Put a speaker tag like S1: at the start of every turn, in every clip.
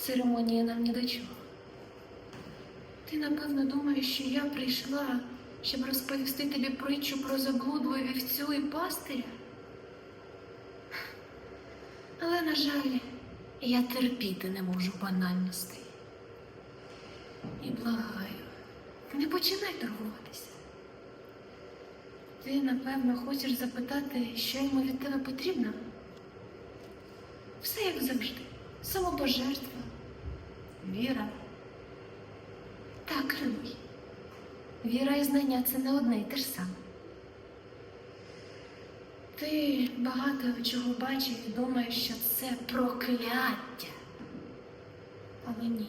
S1: Церемонії нам ні до чого. Ти, напевно, думаєш, що я прийшла, щоб розповісти тобі притчу про заблудлу вівцю і пастиря? Але, на жаль, я терпіти не можу банальностей. І благаю, не починай торгуватися. Ти, напевно, хочеш запитати, що йому від тебе потрібно? Все як завжди. Самопожертва, віра. Так, Римуй. Віра і знання це не одне і те ж саме. Ти багато чого бачив і думаєш, що це прокляття. Але ні.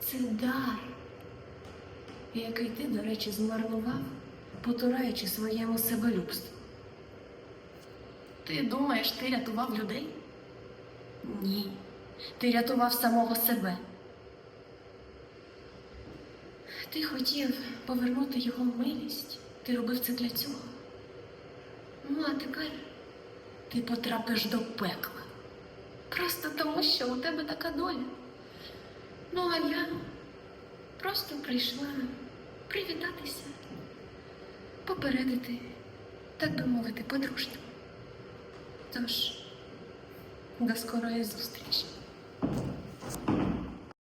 S1: Це дар, який ти, до речі, змарнував, потураючи своєму себелюбству. Ти думаєш, ти рятував людей? Ні. Ти рятував самого себе. Ти хотів повернути його милість. Ти робив це для цього. Ну, а тепер ти потрапиш до пекла. Просто тому, що у тебе така доля. Ну, а я просто прийшла привітатися, попередити, так би мовити, подружньо. Тож, до скорої зустрічі.